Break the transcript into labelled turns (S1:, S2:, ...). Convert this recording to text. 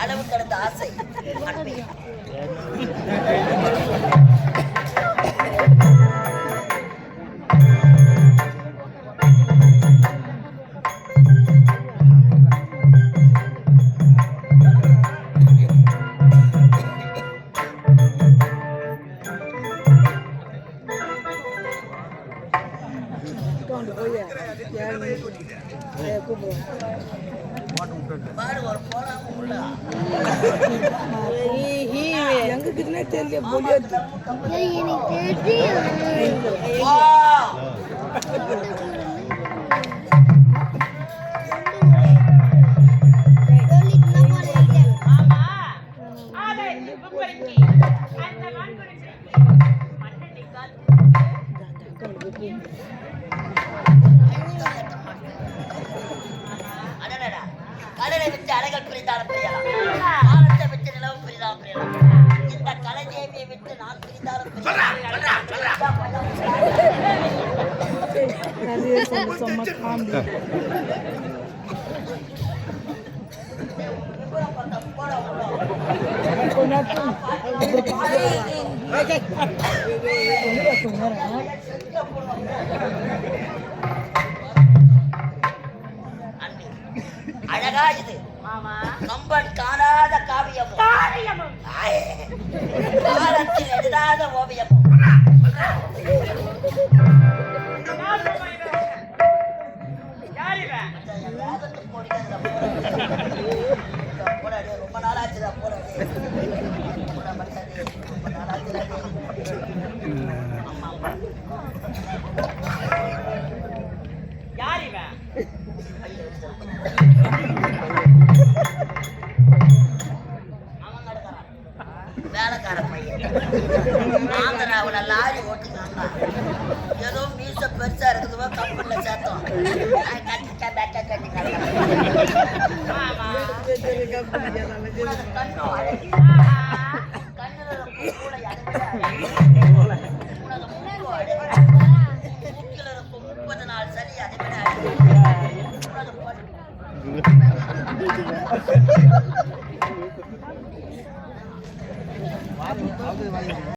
S1: அளவு கடந்த ஆசை அன்பே ஒரு போலாம் உள்ள
S2: எங்களுக்குன்னே தெரியல பொலியோது
S1: கடலை விட்டு அலைகள் பிரிந்தாலும் பிரியலாம் வானத்தை விட்டு நிலவு பிரிந்தாலும் பிரியலாம் இந்த விட்டு நான் பிரிந்தாலும் அழகா இது. கம்பன் காணாத காவியமும். ஆயே. காலத்தில் எழுதாத ஓவியமும். வேலைக்கார பையன் ஆந்திராவுல லாரி ஓட்டினாங்க ஏதோ மீச பெருசா இருக்குதுவோ கம்பெனில சேர்த்தோம் நான் கட்டிக்க பேக்க கட்டி கண்ணு அழகு கண்ணுல கூட மூக்கில் இருக்கும் முப்பது நாள் சரி அதை விட அழகு. உனது பொண்ணு.